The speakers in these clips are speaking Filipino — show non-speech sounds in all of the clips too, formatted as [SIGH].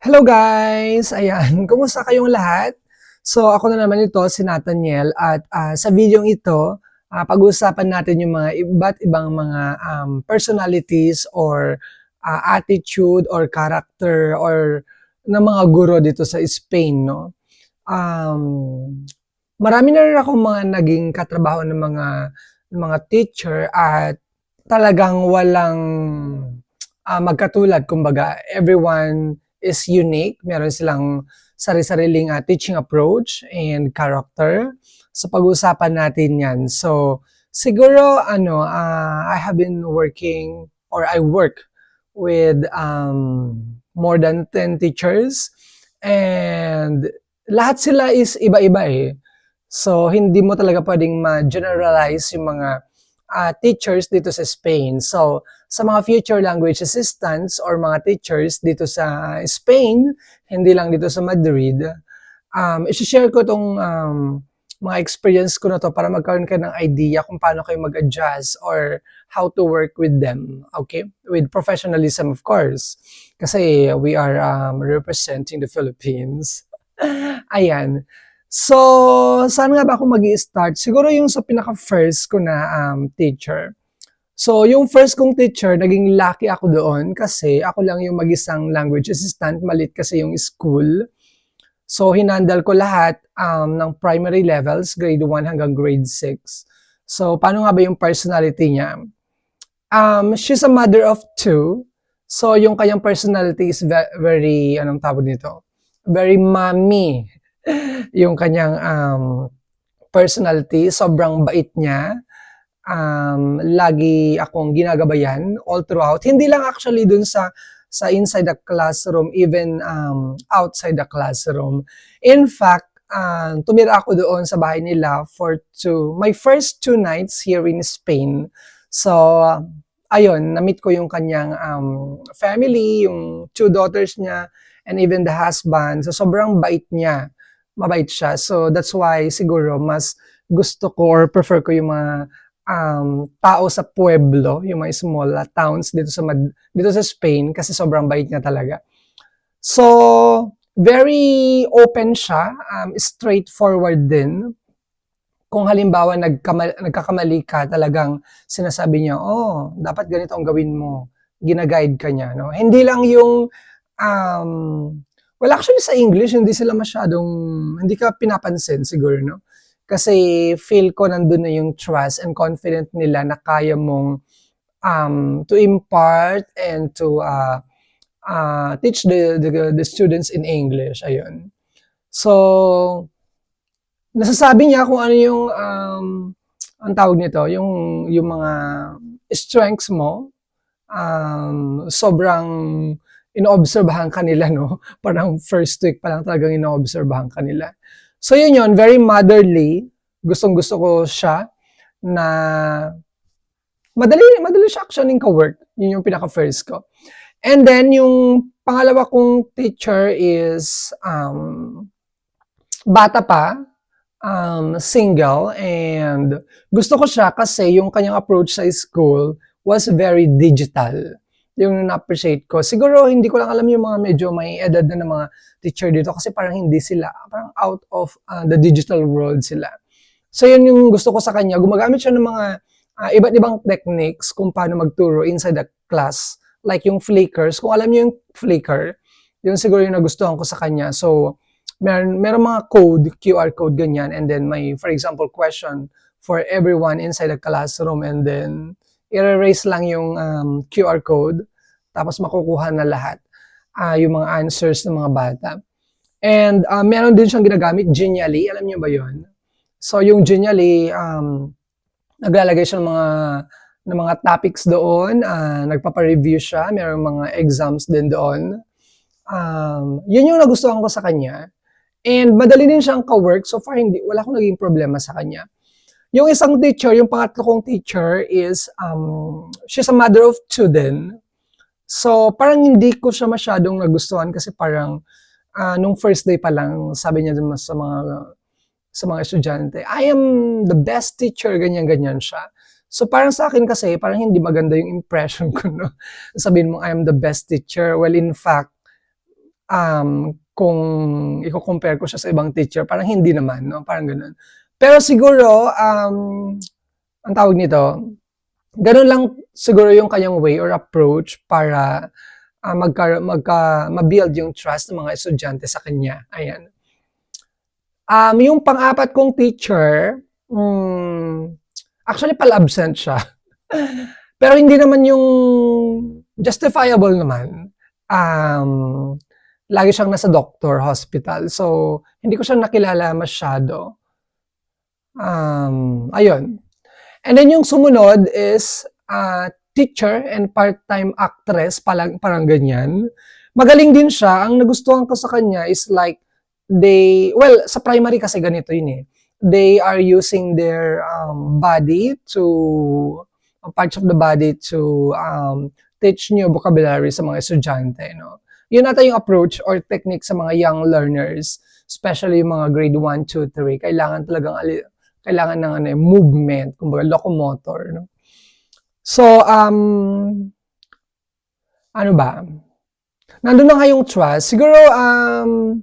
Hello guys! Ayan, [LAUGHS] kumusta kayong lahat? So ako na naman ito, si Nathaniel at ah, sa video ito, ah, pag-uusapan natin yung mga iba't ibang mga um, personalities or ah, attitude or character or ng mga guro dito sa Spain, no? Um, marami na rin akong mga naging katrabaho ng mga mga teacher at talagang walang ah, magkatulad. Kumbaga, everyone is unique. Meron silang sari-sariling ah, teaching approach and character. So pag-uusapan natin 'yan. So siguro ano, ah, I have been working or I work with um, more than 10 teachers and lahat sila is iba-iba eh. So hindi mo talaga pwedeng ma-generalize yung mga ah, teachers dito sa Spain. So sa mga future language assistants or mga teachers dito sa Spain, hindi lang dito sa Madrid, um, isi-share ko tong um, mga experience ko na to para magkaroon ka ng idea kung paano kayo mag-adjust or how to work with them. Okay? With professionalism, of course. Kasi we are um, representing the Philippines. [LAUGHS] Ayan. So, saan nga ba ako mag start Siguro yung sa pinaka-first ko na um, teacher. So, yung first kong teacher, naging lucky ako doon kasi ako lang yung mag-isang language assistant. Malit kasi yung school. So, hinandal ko lahat um, ng primary levels, grade 1 hanggang grade 6. So, paano nga ba yung personality niya? Um, she's a mother of two. So, yung kanyang personality is ve- very, anong tawag nito? Very mommy. [LAUGHS] yung kanyang um, personality. Sobrang bait niya um, lagi akong ginagabayan all throughout. Hindi lang actually dun sa sa inside the classroom, even um, outside the classroom. In fact, um, tumira ako doon sa bahay nila for two, my first two nights here in Spain. So, ayun, na-meet ko yung kanyang um, family, yung two daughters niya, and even the husband. So, sobrang bait niya. Mabait siya. So, that's why siguro mas gusto ko or prefer ko yung mga um, tao sa pueblo, yung mga small towns dito sa Mad- dito sa Spain kasi sobrang bait niya talaga. So, very open siya, um, straightforward din. Kung halimbawa nagkama- nagkakamali ka, talagang sinasabi niya, oh, dapat ganito ang gawin mo. Ginaguide ka niya. No? Hindi lang yung, um, well actually sa English, hindi sila masyadong, hindi ka pinapansin siguro, no? Kasi feel ko nandun na yung trust and confident nila na kaya mong um, to impart and to uh, uh, teach the, the, the students in English. Ayun. So, nasasabi niya kung ano yung um, ang tawag nito, yung, yung mga strengths mo, um, sobrang inoobserbahan kanila, no? [LAUGHS] Parang first week pa lang talagang inoobserbahan kanila. So yun yun, very motherly. Gustong gusto ko siya na madali, madali siya actually ka-work. Yun yung pinaka-first ko. And then yung pangalawa kong teacher is um, bata pa, um, single, and gusto ko siya kasi yung kanyang approach sa school was very digital yung na-appreciate ko. Siguro hindi ko lang alam yung mga medyo may edad na ng mga teacher dito kasi parang hindi sila, parang out of uh, the digital world sila. So yun yung gusto ko sa kanya. Gumagamit siya ng mga uh, iba't ibang techniques kung paano magturo inside the class. Like yung flickers. Kung alam niyo yung flicker, yun siguro yung nagustuhan ko sa kanya. So, meron, meron mga code, QR code ganyan, and then may, for example, question for everyone inside the classroom, and then i-erase lang yung um, QR code, tapos makukuha na lahat uh, yung mga answers ng mga bata. And uh, meron din siyang ginagamit, Genially. Alam niyo ba yon? So yung Genially, um, naglalagay siya ng mga ng mga topics doon, uh, nagpapa-review siya, meron mga exams din doon. Um, yun yung nagustuhan ko sa kanya. And madali din siyang ka-work. So far, hindi, wala akong naging problema sa kanya. Yung isang teacher, yung pangatlo kong teacher is, um, she's a mother of two din. So, parang hindi ko siya masyadong nagustuhan kasi parang uh, nung first day pa lang, sabi niya sa mga sa mga estudyante, I am the best teacher, ganyan-ganyan siya. So parang sa akin kasi, parang hindi maganda yung impression ko, no? Sabihin mo, I am the best teacher. Well, in fact, um, kung i-compare ko siya sa ibang teacher, parang hindi naman, no? Parang ganun. Pero siguro, um, ang tawag nito, ganun lang siguro yung kanyang way or approach para ah, magka, magka, ma-build yung trust ng mga estudyante sa kanya. Ayan. Um, yung pang-apat kong teacher, mm, actually pala-absent siya. [LAUGHS] Pero hindi naman yung justifiable naman. Um, lagi siyang nasa doctor, hospital. So, hindi ko siya nakilala masyado. Um, ayun. And then yung sumunod is uh, teacher and part-time actress, parang, parang ganyan. Magaling din siya. Ang nagustuhan ko sa kanya is like, they, well, sa primary kasi ganito yun eh. They are using their um, body to, parts of the body to um, teach new vocabulary sa mga estudyante. No? Yun ata yung approach or technique sa mga young learners, especially yung mga grade 1, 2, 3. Kailangan talagang kailangan ng ano, eh, movement, kumbaga locomotor. No? So, um, ano ba? Nandun na nga yung trust. Siguro, um,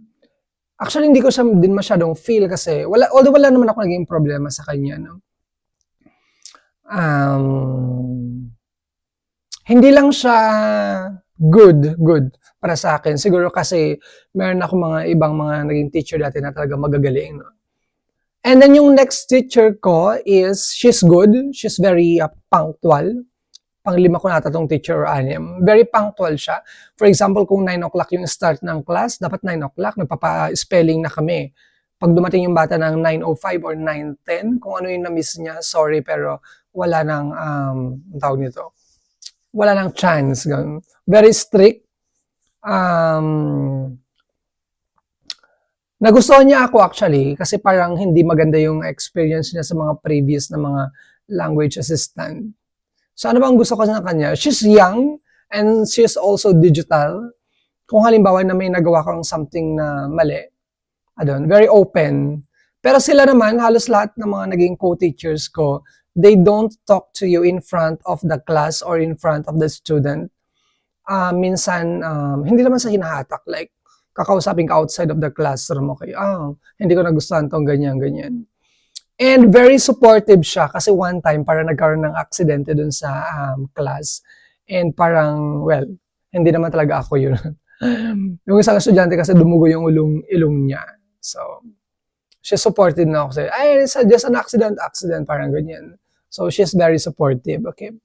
actually, hindi ko siya din masyadong feel kasi, wala, although wala naman ako naging problema sa kanya, no? Um, hindi lang siya good, good para sa akin. Siguro kasi meron ako mga ibang mga naging teacher dati na talaga magagaling. No? And then yung next teacher ko is, she's good. She's very uh, punctual. Panglima ko nata tong teacher or anim. Very punctual siya. For example, kung 9 o'clock yung start ng class, dapat 9 o'clock, nagpapa-spelling na kami. Pag dumating yung bata ng 9.05 or 9.10, kung ano yung na-miss niya, sorry, pero wala nang, um, tawag nito, wala nang chance. Very strict. Um, Nagustuhan niya ako actually kasi parang hindi maganda yung experience niya sa mga previous na mga language assistant. So ano bang gusto ko sa kanya? She's young and she's also digital. Kung halimbawa na may nagawa kang something na mali, adon, very open. Pero sila naman, halos lahat ng mga naging co-teachers ko, they don't talk to you in front of the class or in front of the student. Ah, minsan, um, hindi naman sa hinahatak. Like, kakausapin ka outside of the classroom, okay, ah, hindi ko nagustuhan tong ganyan, ganyan. And very supportive siya kasi one time para nagkaroon ng aksidente dun sa um, class. And parang, well, hindi naman talaga ako yun. [LAUGHS] yung isang estudyante kasi dumugo yung ulong, ilong niya. So, she's supportive na ako. Say, ay, it's just an accident, accident, parang ganyan. So, she's very supportive, okay?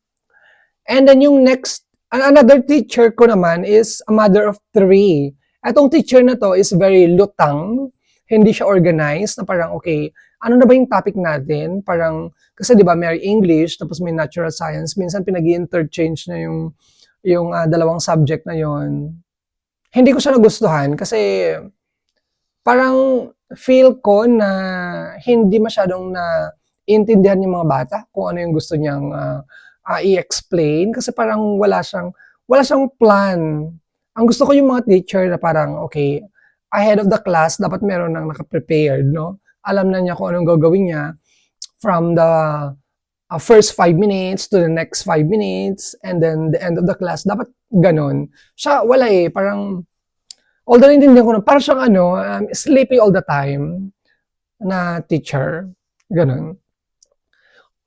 And then yung next, another teacher ko naman is a mother of three. Etong teacher na to is very lutang, hindi siya organized, na parang, okay, ano na ba yung topic natin? Parang, kasi di ba, may English, tapos may natural science, minsan pinag interchange na yung, yung uh, dalawang subject na yon Hindi ko siya nagustuhan kasi parang feel ko na hindi masyadong na intindihan yung mga bata kung ano yung gusto niyang uh, uh, i-explain. Kasi parang wala siyang wala siyang plan ang gusto ko yung mga teacher na parang, okay, ahead of the class, dapat meron nang naka-prepared, no? Alam na niya kung anong gagawin niya from the uh, first five minutes to the next five minutes and then the end of the class. Dapat ganon. Siya, wala eh. Parang, although naintindihan ko na, parang siyang ano, um, sleepy all the time na teacher. Ganon.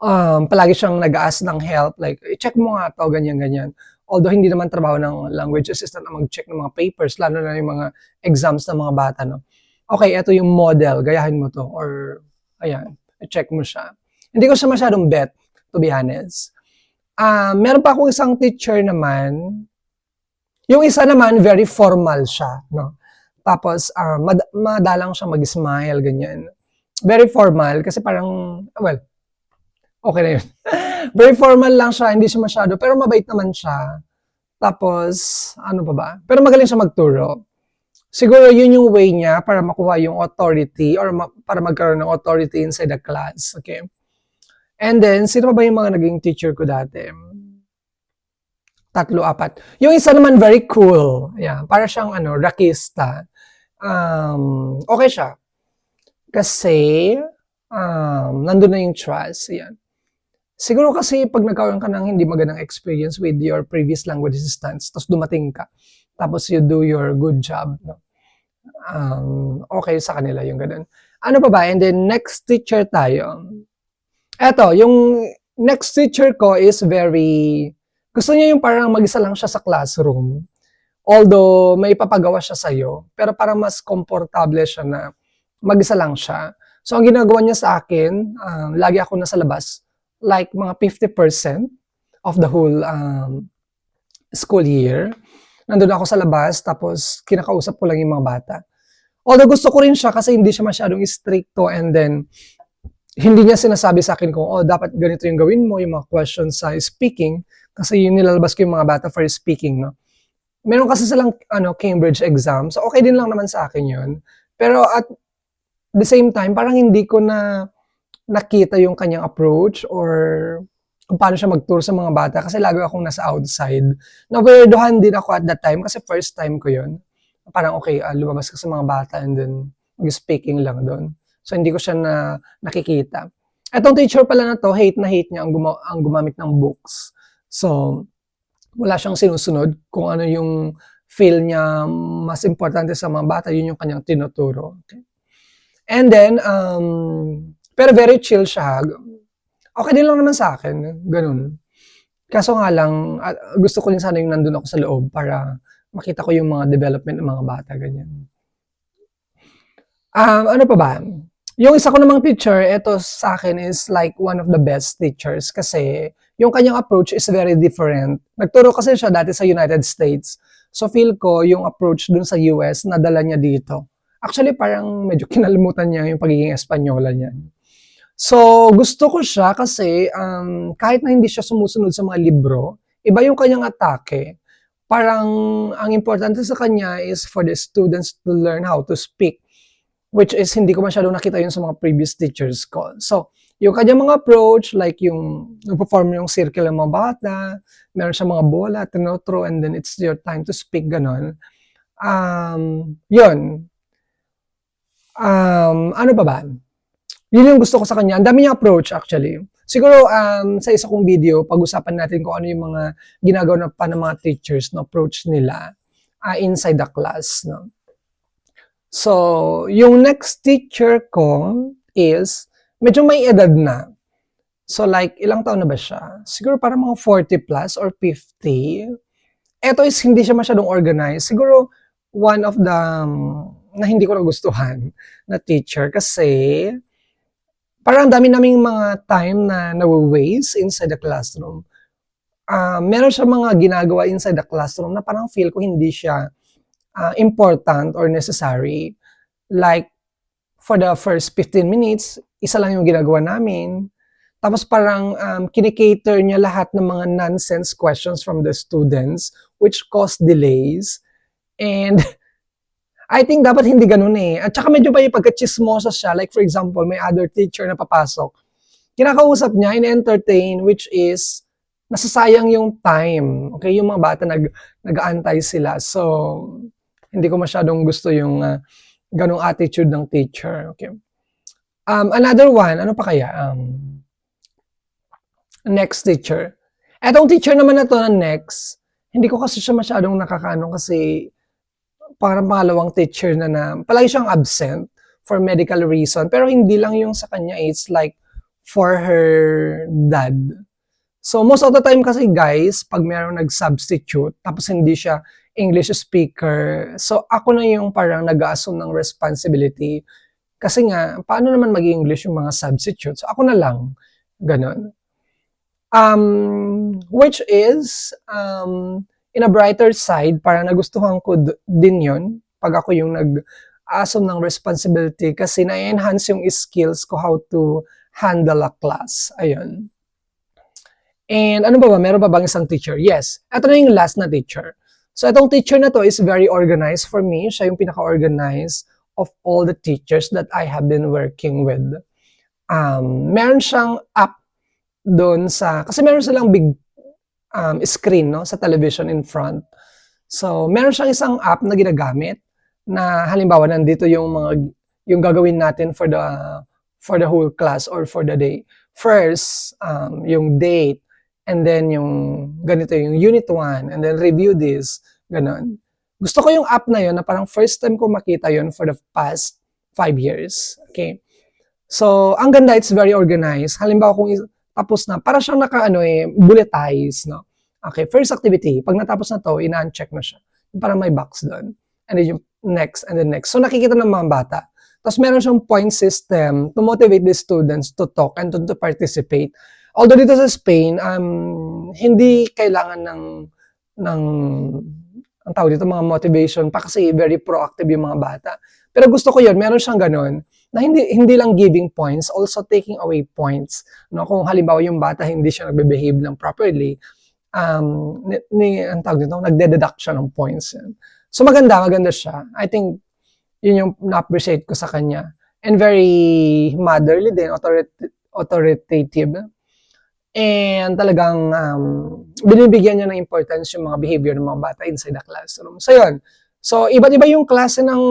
Um, palagi siyang nag-ask ng help, like, i-check mo nga to, ganyan, ganyan although hindi naman trabaho ng language assistant na mag-check ng mga papers, lalo na yung mga exams ng mga bata, no? Okay, ito yung model, gayahin mo to, or, ayan, check mo siya. Hindi ko siya masyadong bet, to be honest. Uh, meron pa akong isang teacher naman, yung isa naman, very formal siya, no? Tapos, uh, mad- madalang siya mag-smile, ganyan. Very formal, kasi parang, well, okay na yun. [LAUGHS] Very formal lang siya, hindi siya masyado, pero mabait naman siya. Tapos, ano pa ba? Pero magaling siya magturo. Siguro yun yung way niya para makuha yung authority or ma- para magkaroon ng authority inside the class. Okay? And then, sino pa ba yung mga naging teacher ko dati? Tatlo, apat. Yung isa naman very cool. Yeah, para siyang ano, rakista. Um, okay siya. Kasi, um, nandun na yung trust. Yan. Siguro kasi pag nagkaroon ka ng hindi magandang experience with your previous language assistants, tapos dumating ka, tapos you do your good job. No? Um, okay sa kanila yung ganun. Ano pa ba? And then next teacher tayo. Eto, yung next teacher ko is very, gusto niya yung parang mag-isa lang siya sa classroom. Although may papagawa siya sa'yo, pero parang mas komportable siya na mag-isa lang siya. So ang ginagawa niya sa akin, um, lagi ako nasa labas, like mga 50% of the whole um, school year. Nandun ako sa labas, tapos kinakausap ko lang yung mga bata. Although gusto ko rin siya kasi hindi siya masyadong stricto and then hindi niya sinasabi sa akin kung, oh, dapat ganito yung gawin mo, yung mga questions sa speaking, kasi yun nilalabas ko yung mga bata for speaking, no? Meron kasi silang ano, Cambridge exam, so okay din lang naman sa akin yun. Pero at the same time, parang hindi ko na nakita yung kanyang approach or kung paano siya mag-tour sa mga bata kasi lagi akong nasa outside. Nawerdohan din ako at that time kasi first time ko yun. Parang okay, ah, lumabas ka sa mga bata and then mag-speaking lang doon. So hindi ko siya na nakikita. Etong teacher pala na to, hate na hate niya ang, guma- ang gumamit ng books. So, wala siyang sinusunod kung ano yung feel niya mas importante sa mga bata, yun yung kanyang tinuturo. Okay? And then, um, pero very chill siya. Okay din lang naman sa akin, ganun. Kaso nga lang, ah, gusto ko din sana yung nandun ako sa loob para makita ko yung mga development ng mga bata, ganyan. Um, ano pa ba? Yung isa ko namang teacher, ito sa akin is like one of the best teachers kasi yung kanyang approach is very different. Nagturo kasi siya dati sa United States. So feel ko yung approach dun sa US, nadala niya dito. Actually, parang medyo kinalimutan niya yung pagiging Espanyola niya. So, gusto ko siya kasi um, kahit na hindi siya sumusunod sa mga libro, iba yung kanyang atake. Parang ang importante sa kanya is for the students to learn how to speak which is hindi ko masyadong nakita yun sa mga previous teachers ko. So, yung kanyang mga approach, like yung nag-perform yung circle ng mga bata, meron siya mga bola, tinotro, and then it's your time to speak, ganon. Um, yun. Um, ano pa ba? Yun yung gusto ko sa kanya. Ang dami niya approach, actually. Siguro, um, sa isa kong video, pag-usapan natin kung ano yung mga ginagawa na pa ng mga teachers, no, approach nila uh, inside the class, no. So, yung next teacher ko is, medyo may edad na. So, like, ilang taon na ba siya? Siguro parang mga 40 plus or 50. Ito is hindi siya masyadong organized. Siguro, one of the, um, na hindi ko nagustuhan na teacher kasi parang dami naming mga time na nawa-waste inside the classroom. Uh, meron siya mga ginagawa inside the classroom na parang feel ko hindi siya uh, important or necessary. Like, for the first 15 minutes, isa lang yung ginagawa namin. Tapos parang um, kinikater niya lahat ng mga nonsense questions from the students, which cause delays. And [LAUGHS] I think dapat hindi ganun eh. At saka medyo pa yung pagka-chismosa siya. Like for example, may other teacher na papasok. Kinakausap niya, in-entertain, which is nasasayang yung time. Okay, yung mga bata nag, nag-aantay sila. So, hindi ko masyadong gusto yung uh, ganong attitude ng teacher. Okay. Um, another one, ano pa kaya? Um, next teacher. Etong teacher naman na to na next, hindi ko kasi siya masyadong nakakaano kasi parang pangalawang teacher na na, palagi siyang absent for medical reason. Pero hindi lang yung sa kanya, it's like for her dad. So most of the time kasi guys, pag meron nag-substitute, tapos hindi siya English speaker. So, ako na yung parang nag-assume ng responsibility. Kasi nga, paano naman mag-English yung mga substitutes? So, ako na lang. Ganon. Um, which is, um, in a brighter side, parang nagustuhan ko din yon pag ako yung nag-assume ng responsibility kasi na-enhance yung skills ko how to handle a class. Ayun. And ano ba ba? Meron pa bang isang teacher? Yes. Ito na yung last na teacher. So itong teacher na to is very organized for me. Siya yung pinaka-organized of all the teachers that I have been working with. Um, meron siyang app doon sa, kasi meron silang big um, screen no, sa television in front. So meron siyang isang app na ginagamit na halimbawa nandito yung mga yung gagawin natin for the for the whole class or for the day. First, um, yung date, and then yung ganito yung unit 1 and then review this ganon Gusto ko yung app na yun na parang first time ko makita yun for the past five years. Okay? So, ang ganda, it's very organized. Halimbawa kung tapos na, para siyang naka, ano eh, bulletize, no? Okay, first activity. Pag natapos na to, ina-uncheck na siya. Parang may box doon. And then yung next, and then next. So, nakikita ng mga bata. Tapos meron siyang point system to motivate the students to talk and to, to participate. Although dito sa Spain, um, hindi kailangan ng, ng, ang tawag dito, mga motivation pa kasi very proactive yung mga bata. Pero gusto ko yun, meron siyang ganun, na hindi, hindi lang giving points, also taking away points. No? Kung halimbawa yung bata hindi siya nagbe-behave ng properly, um, ni, ni, ang tawag dito, nagde-deduct siya ng points. So maganda, maganda siya. I think yun yung na-appreciate ko sa kanya. And very motherly din, autorit- authoritative. And talagang um, binibigyan niya ng importance yung mga behavior ng mga bata inside the classroom. So yun. So iba't iba yung klase ng,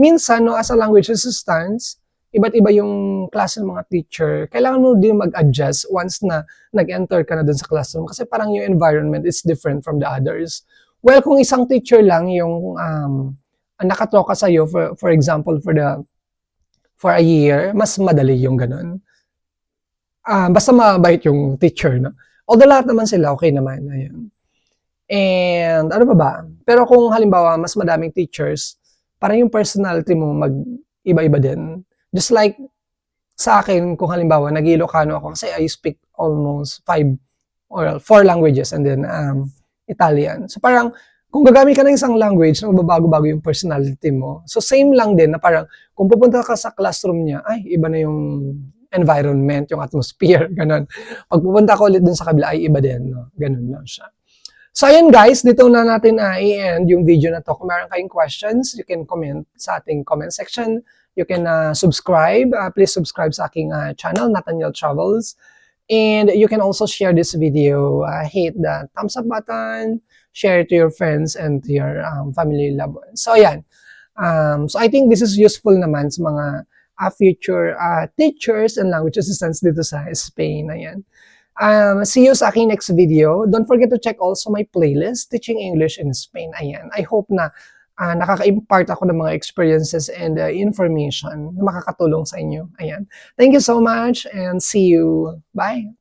minsan no, as a language assistance, iba't iba yung klase ng mga teacher. Kailangan mo din mag-adjust once na nag-enter ka na dun sa classroom kasi parang yung environment is different from the others. Well, kung isang teacher lang yung um, nakatoka sa'yo, for, for example, for the for a year, mas madali yung ganun. Ah, basta mabait yung teacher, no? Although lahat naman sila, okay naman. Ayun. And ano pa ba? Pero kung halimbawa, mas madaming teachers, parang yung personality mo mag-iba-iba din. Just like sa akin, kung halimbawa, nag-Ilocano ako kasi I speak almost five or four languages and then um, Italian. So parang kung gagamit ka ng isang language, magbabago-bago yung personality mo. So same lang din na parang kung pupunta ka sa classroom niya, ay iba na yung environment, yung atmosphere, [LAUGHS] ganun. Pag pupunta ka ulit dun sa kabila, ay iba din, no? Ganun lang siya. So ayan guys, dito na natin uh, i-end yung video na to. Kung meron kayong questions, you can comment sa ating comment section. You can uh, subscribe. Uh, please subscribe sa aking uh, channel, Nathaniel Travels. And you can also share this video. Uh, hit the thumbs up button, share to your friends and to your um, family loved ones. So ayan. Um, so I think this is useful naman sa mga uh, future uh, teachers and language assistants dito sa Spain. Ayan. Um, see you sa aking next video. Don't forget to check also my playlist, Teaching English in Spain. Ayan. I hope na uh, nakaka-impart ako ng mga experiences and uh, information na makakatulong sa inyo. Ayan. Thank you so much and see you. Bye!